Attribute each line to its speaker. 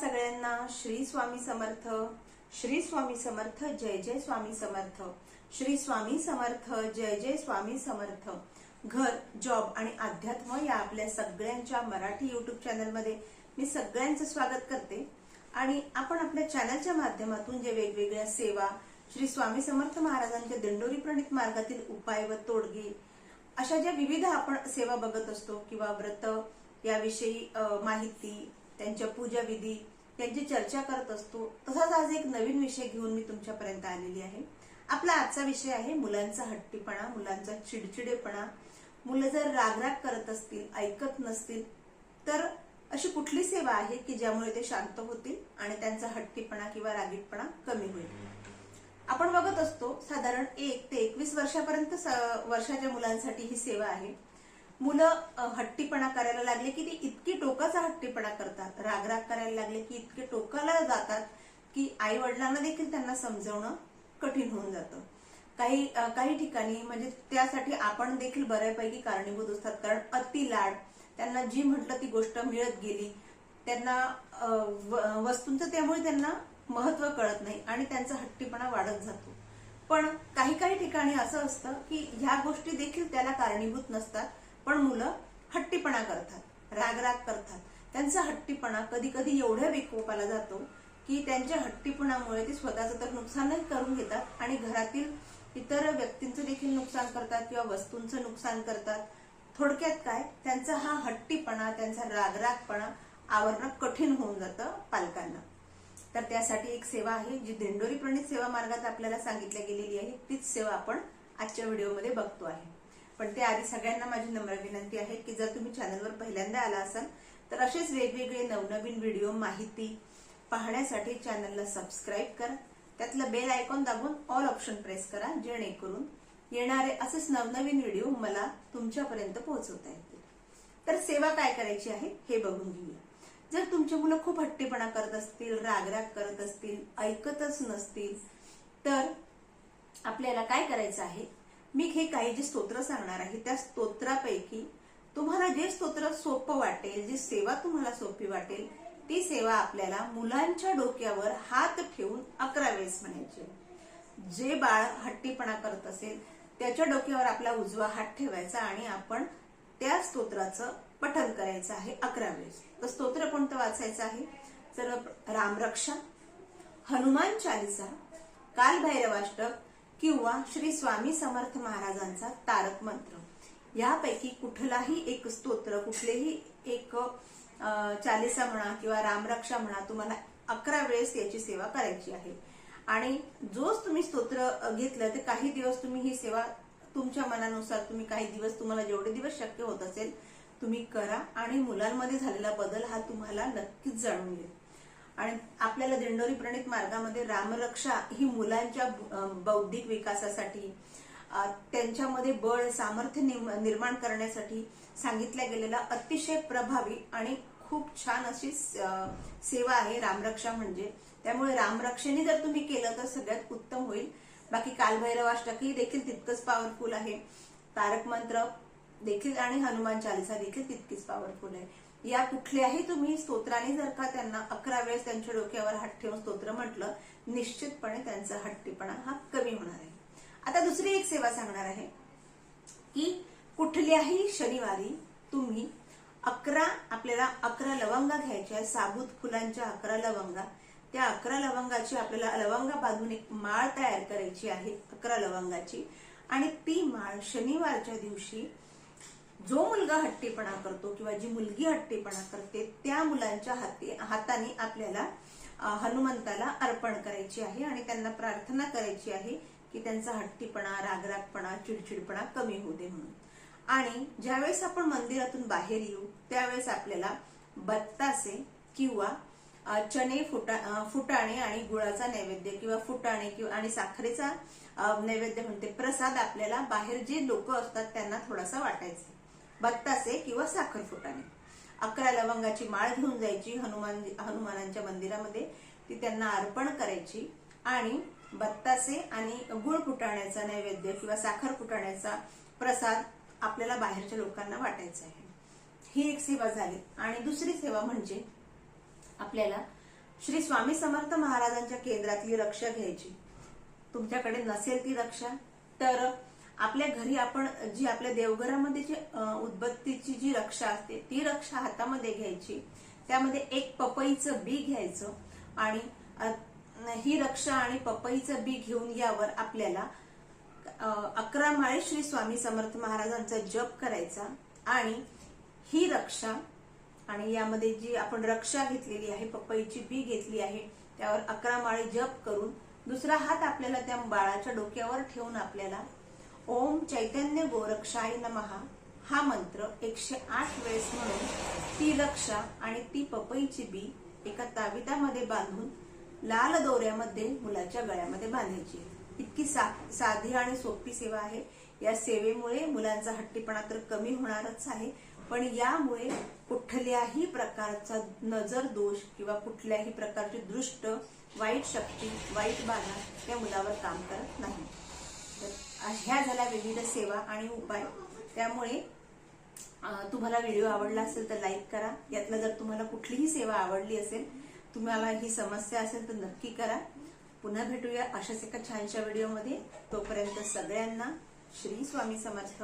Speaker 1: सगळ्यांना श्री स्वामी समर्थ श्री स्वामी समर्थ जय जय स्वामी समर्थ. श्री स्वामी समर्थ जय जय स्वामी समर्थ. घर जॉब आणि अध्यात्म या आपल्या सगळ्यांच्या मराठी युट्यूब चॅनलमध्ये मी सगळ्यांचं स्वागत करते. आणि आपण आपल्या चॅनलच्या माध्यमातून जे वेगवेगळ्या सेवा श्री स्वामी समर्थ महाराजांच्या दिंडोरी प्रणित मार्गातील उपाय व तोडगे अशा ज्या विविध आपण सेवा बघत असतो किंवा व्रत याविषयी माहिती त्यांच्या पूजा विधी त्यांची चर्चा करत असतो. तसाच आज एक नवीन विषय घेऊन मी तुमच्यापर्यंत आलेली आहे. आपला आजचा विषय आहे मुलांचा हट्टीपणा मुलांचा चिडचिडेपणा. मुलं जर रागराग करत असतील ऐकत नसतील तर अशी कुठली सेवा आहे की ज्यामुळे ते शांत होतील आणि त्यांचा हट्टीपणा किंवा रागीटपणा कमी होईल? आपण बघत असतो साधारण एक ते एकवीस वर्षापर्यंत वर्षाच्या मुलांसाठी ही सेवा आहे. मुलं हट्टीपणा करायला लागले की ते इतकी टोकाचा हट्टीपणा करतात रागराग करायला लागले की इतके टोकाला जातात की आई वडिलांना देखील त्यांना समजवणं कठीण होऊन जातं. काही काही ठिकाणी म्हणजे त्यासाठी आपण देखील बऱ्यापैकी कारणीभूत असतात. कारण अति लाड त्यांना जी म्हटलं ती गोष्ट मिळत गेली त्यांना वस्तूंचं त्यामुळे त्यांना महत्त्व कळत नाही आणि त्यांचा हट्टीपणा वाढत जातो. पण काही काही ठिकाणी असं असतं की ह्या गोष्टी देखील त्याला कारणीभूत नसतात. पण मुलं हट्टीपणा करतात रागराग करतात. त्यांचा हट्टीपणा कधी कधी एवढ्या विकोपाला जातो की त्यांच्या हट्टीपणामुळे ते स्वतःचं तर नुकसानही करून घेतात आणि घरातील इतर व्यक्तींचं देखील नुकसान करतात किंवा वस्तूंचं नुकसान करतात. थोडक्यात काय? त्यांचा हा हट्टीपणा त्यांचा रागरागपणा आवरणं कठीण होऊन जातं पालकांना. तर त्यासाठी एक सेवा आहे जी दिंडोरी प्रणित सेवा मार्गात आपल्याला सांगितल्या गेलेली आहे. तीच सेवा आपण आजच्या व्हिडिओमध्ये बघतो आहे. पण ते आधी सगळ्यांना माझी नम्र विनंती आहे की जर तुम्ही चॅनलवर पहिल्यांदा आला असाल तर असेच वेगवेगळे नवनवीन व्हिडिओ माहिती पाहण्यासाठी चॅनलला सबस्क्राईब करा. त्यातलं बेल आयकॉन दाबून ऑल ऑप्शन प्रेस करा जेणेकरून येणारे असेच नवनवीन व्हिडिओ मला तुमच्यापर्यंत पोहोचवता येतील. तर सेवा काय करायची आहे हे बघून घेऊया. जर तुमची मुलं खूप हट्टीपणा करत असतील रागराग करत असतील ऐकतच नसतील तर आपल्याला काय करायचं आहे? मी हे काही जे स्तोत्र सांगणार आहे त्या स्तोत्रापैकी तुम्हाला जे स्तोत्र सोपं वाटेल जी सेवा तुम्हाला सोपी वाटेल ती सेवा आपल्याला मुलांच्या डोक्यावर हात ठेवून अकरा वेळेस म्हणायची जे बाळ हट्टीपणा करत असेल त्याच्या डोक्यावर आपला उजवा हात ठेवायचा आणि आपण त्या स्तोत्राचं पठन करायचं आहे अकरा वेळेस. तर स्तोत्र कोणतं वाचायचं आहे? तर रामरक्षा हनुमान चालिसा कालभैरवाष्टक किंवा श्री स्वामी समर्थ महाराजांचा तारक मंत्र. यापैकी कुठलाही एक स्तोत्र कुठलेही एक चालिसा म्हणा किंवा रामरक्षा म्हणा तुम्हाला अकरा वेळेस याची सेवा करायची आहे. आणि जोच तुम्ही स्तोत्र घेतलं तर काही दिवस तुम्ही ही सेवा तुमच्या मनानुसार तुम्ही काही दिवस तुम्हाला जेवढे दिवस शक्य होत असेल तुम्ही करा. आणि मुलांमध्ये झालेला बदल हा तुम्हाला नक्कीच जाणून येईल आणि आपल्याला दिंडोरी प्रणित मार्गामध्ये रामरक्षा ही मुलांच्या बौद्धिक विकासासाठी त्यांच्यामध्ये बळ सामर्थ्य निम- निर्माण करण्यासाठी सांगितल्या गेलेला अतिशय प्रभावी आणि खूप छान अशी स- सेवा आहे रामरक्षा म्हणजे. त्यामुळे रामरक्षेने जर तुम्ही केलं तर सगळ्यात उत्तम होईल. बाकी कालभैरवाष्टकही देखील तितकंच पॉवरफुल आहे. तारक मंत्र देखील आणि हनुमान चालिसा देखील तितकीच पॉवरफुल आहे. या कुठल्याही तुम्ही स्तोत्राने जर का त्यांना अकरा वेळेस त्यांच्या डोक्यावर हात ठेवून स्तोत्र म्हटलं निश्चितपणे त्यांचा हट्टीपणा हा कमी होणार आहे. आता दुसरी एक सेवा सांगणार आहे की कुठल्याही शनिवारी तुम्ही अकरा आपल्याला अकरा लवंगा घ्यायच्या साबूत फुलांच्या अकरा लवंगा. त्या अकरा लवंगाची आपल्याला लवंगा बांधून एक माळ तयार करायची आहे अकरा लवंगाची. आणि ती माळ शनिवारच्या दिवशी जो मुलगा हट्टीपणा करतो किंवा जी मुलगी हट्टीपणा करते त्या मुलांच्या हाती हाताने आपल्याला हनुमंताला अर्पण करायची आहे आणि त्यांना प्रार्थना करायची आहे की त्यांचा हट्टीपणा रागरागपणा चिडचिडपणा कमी होऊ दे म्हणून. आणि ज्यावेळेस आपण मंदिरातून बाहेर येऊ त्यावेळेस आपल्याला बत्तासे किंवा चणे फुटा फुटाणे आणि गुळाचा नैवेद्य किंवा फुटाणे किंवा आणि साखरेचा नैवेद्य म्हणते प्रसाद आपल्याला बाहेर जे लोक असतात त्यांना थोडासा वाटायचा. बत्तासे किंवा साखर फुटाणे. अकरा लवंगाची माळ घेऊन जायची हनुमान हनुमानांच्या मंदिरामध्ये. ती त्यांना अर्पण करायची. आणि बत्तासे आणि गुळ फुटाण्याचा नैवेद्य किंवा साखर फुटाण्याचा प्रसाद आपल्याला बाहेरच्या लोकांना वाटायचा आहे. ही एक सेवा झाली. आणि दुसरी सेवा म्हणजे आपल्याला श्री स्वामी समर्थ महाराजांच्या केंद्रातली रक्षा घ्यायची. तुमच्याकडे नसेल ती रक्षा तर आपल्या घरी आपण जी आपल्या देवघरामध्ये जी उदबत्तीची जी रक्षा असते ती रक्षा हातामध्ये घ्यायची. त्यामध्ये एक पपईचं बी घ्यायचं आणि ही रक्षा आणि पपईचं बी घेऊन यावर आपल्याला अकरा माळे श्री स्वामी समर्थ महाराजांचा जप करायचा आणि ही रक्षा आणि यामध्ये जी आपण रक्षा घेतलेली आहे पपईची बी घेतली आहे त्यावर अकरा माळे जप करून दुसरा हात आपल्याला त्या बाळाच्या डोक्यावर ठेवून आपल्याला ओम चैतन्य गोरक्षाय नमहा हा मंत्र एकशे आठ वेळेस म्हणून ती रक्षा आणि ती पपईची बी एका तावितामध्ये बांधून लाल दोऱ्यामध्ये मुलाच्या गळ्यामध्ये बांधायची. इतकी सा साधी आणि सोपी सेवा आहे. या सेवेमुळे मुलांचा हट्टीपणा तर कमी होणारच आहे पण यामुळे कुठल्याही प्रकारचा नजर दोष किंवा कुठल्याही प्रकारची दृष्ट वाईट शक्ती वाईट बाधा त्या मुलावर काम करत नाही. ह्या झाल्या विविध सेवा आणि उपाय. त्यामुळे तुम्हाला व्हिडिओ आवडला असेल तर लाईक करा. यातला जर तुम्हाला कुठलीही सेवा आवडली असेल तुम्हाला ही समस्या असेल तर नक्की करा. पुन्हा भेटूया अशाच एका छानशा व्हिडिओमध्ये. तोपर्यंत सगळ्यांना श्री स्वामी समर्थ.